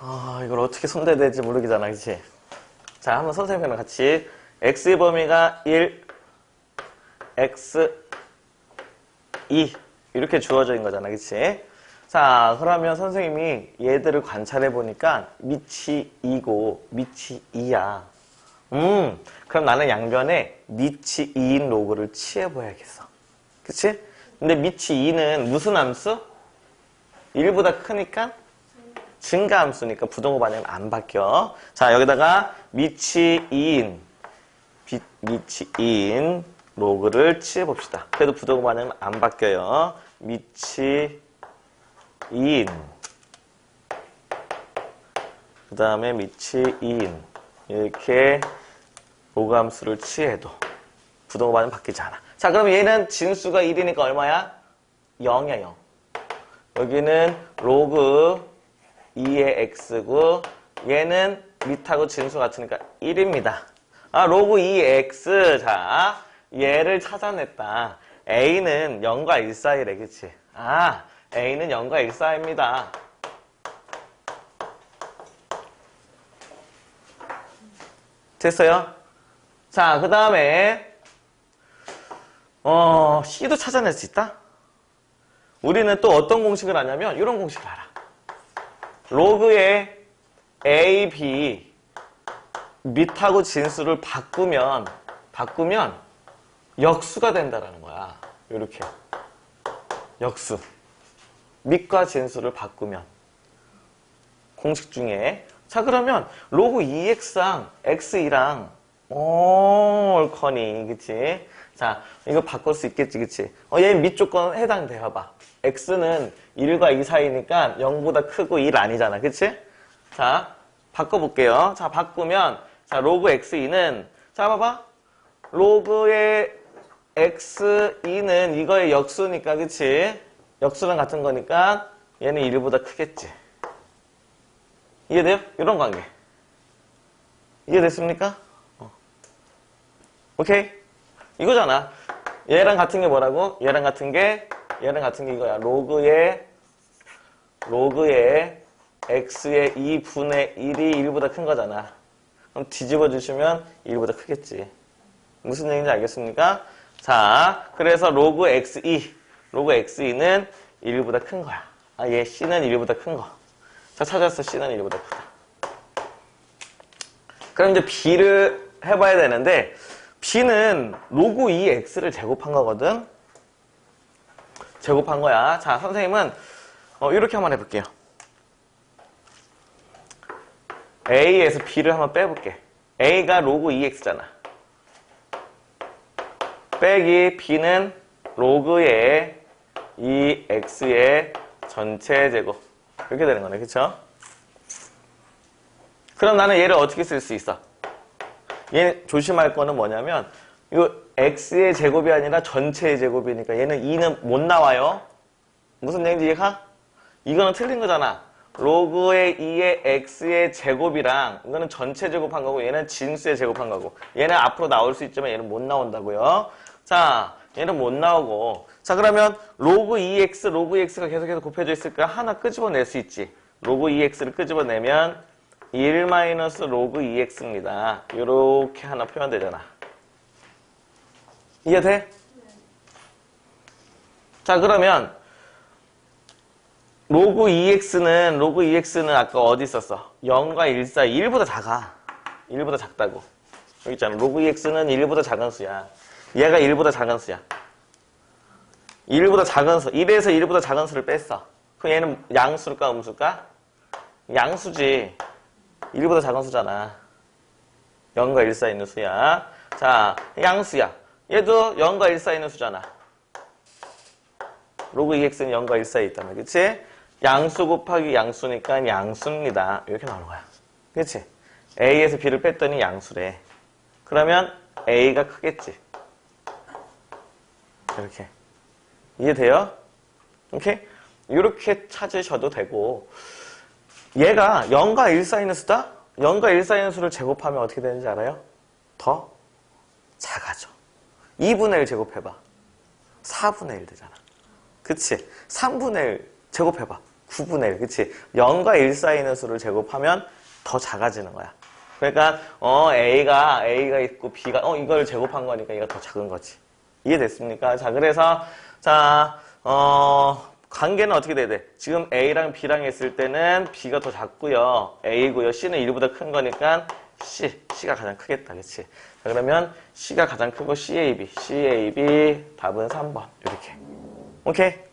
아, 이걸 어떻게 손대야 될지 모르겠잖아, 그치? 자, 한번 선생님이랑 같이. x의 범위가 1, x, 2. 이렇게 주어져 있는 거잖아, 그치? 자, 그러면 선생님이 얘들을 관찰해 보니까 밑이 2고 밑이 2야. 음, 그럼 나는 양변에 밑이 2인 로그를 취해 보야겠어. 그치? 근데 밑이 2는 무슨 함수? 1보다 크니까 증가함수니까 부동호 반응은 안 바뀌어. 자, 여기다가 2인, 비- 2인 로그를 취해 봅시다. 그래도 부동호 반응은 안 바뀌어요. 2인. 그 다음에 2인. 이렇게 로그 함수를 취해도 부동호 반응 바뀌지 않아. 자, 그럼 얘는 진수가 1이니까 얼마야? 0이야, 0. 여기는 로그 2의 x고 얘는 밑하고 진수 같으니까 1입니다. 아, 로그 2의 x. 자, 얘를 찾아냈다. a는 0과 1 사이래, 그치? 아, a는 0과 1 사이입니다. 됐어요? 자, 그 다음에 어, c도 찾아낼 수 있다? 우리는 또 어떤 공식을 하냐면 이런 공식을 알아. 로그의 a, b 밑하고 진수를 바꾸면 바꾸면 역수가 된다라는 거야. 이렇게. 역수. 밑과 진수를 바꾸면. 공식 중에. 자 그러면 로그 2x랑 x2랑 오 옳거니 그치? 자 이거 바꿀 수 있겠지 그치? 어, 얘밑 조건 해당돼 봐봐. X는 1과 2 사이니까 0보다 크고 1 아니잖아 그치? 자 바꿔볼게요. 자 바꾸면 자 로그 x2는 자 봐봐. 로그의 x2는 이거의 역수니까 그치? 역수랑 같은 거니까 얘는 1보다 크겠지. 이해돼요? 이런 관계. 이해됐습니까? 어. 오케이? 이거잖아. 얘랑 같은 게 뭐라고? 얘랑 같은 게, 얘랑 같은 게 이거야. 로그의, 로그의 x의 2분의 1이 1보다 큰 거잖아. 그럼 뒤집어 주시면 1보다 크겠지. 무슨 얘기인지 알겠습니까? 자, 그래서 로그 x2, 로그 x2는 1보다 큰 거야. 아, 얘 c는 1보다 큰 거. 자, 찾았어. C는 1보다 크다. 그럼 이제 B를 해봐야 되는데, B는 로그 2X를 제곱한 거거든? 제곱한 거야. 자, 선생님은, 어, 이렇게 한번 해볼게요. A에서 B를 한번 빼볼게. A가 로그 2X잖아. 빼기 B는 로그의 2X의 전체 제곱. 이렇게 되는 거네, 그쵸? 그럼 나는 얘를 어떻게 쓸 수 있어? 얘 조심할 거는 뭐냐면, 이거 x의 제곱이 아니라 전체의 제곱이니까 얘는 2는 못 나와요. 무슨 얘기인지 이해가? 이거는 틀린 거잖아. 로그의 2의 x의 제곱이랑 이거는 전체 제곱한 거고 얘는 진수의 제곱한 거고 얘는 앞으로 나올 수 있지만 얘는 못 나온다고요. 자, 얘는 못 나오고 자 그러면 로그 2x, 로그 2x가 계속해서 곱해져 있을까? 하나 끄집어낼 수 있지. 로그 2x를 끄집어내면 1 마이너스 로그 2x입니다. 이렇게 하나 표현되잖아. 이해 돼? 자 그러면 로그 2x는 로그 2x는 아까 어디 있었어? 0과 1 사이 1보다 작아. 1보다 작다고. 여기 있잖아. 로그 2x는 1보다 작은 수야. 얘가 1보다 작은 수야. 1보다 작은 수. 1에서 1보다 작은 수를 뺐어. 그럼 얘는 양수일까 음수일까? 양수지. 1보다 작은 수잖아. 0과 1 사이 있는 수야. 자, 양수야. 얘도 0과 1 사이 있는 수잖아. 로그 2x는 0과 1 사이 있단 말이야. 그치? 양수 곱하기 양수니까 양수입니다. 이렇게 나오는 거야. 그치? a에서 b를 뺐더니 양수래. 그러면 a가 크겠지. 이렇게. 이해돼요? 오케이? 이렇게 찾으셔도 되고 얘가 0과 1 사이는 수다? 0과 1 사이는 수를 제곱하면 어떻게 되는지 알아요? 더 작아져. 2분의 1 제곱해봐. 4분의 1 되잖아. 그치? 3분의 1 제곱해봐. 9분의 1, 그치? 0과 1 사이 있는 수를 제곱하면 더 작아지는 거야. 그러니까, 어, A가, A가 있고 B가, 어, 이걸 제곱한 거니까 얘가 더 작은 거지. 이해됐습니까? 자, 그래서, 자, 어, 관계는 어떻게 돼야 돼? 지금 A랑 B랑 했을 때는 B가 더 작고요. A고요. C는 1보다 큰 거니까 C, C가 가장 크겠다. 그치? 자, 그러면 C가 가장 크고 CAB, CAB 답은 3번. 이렇게. 오케이?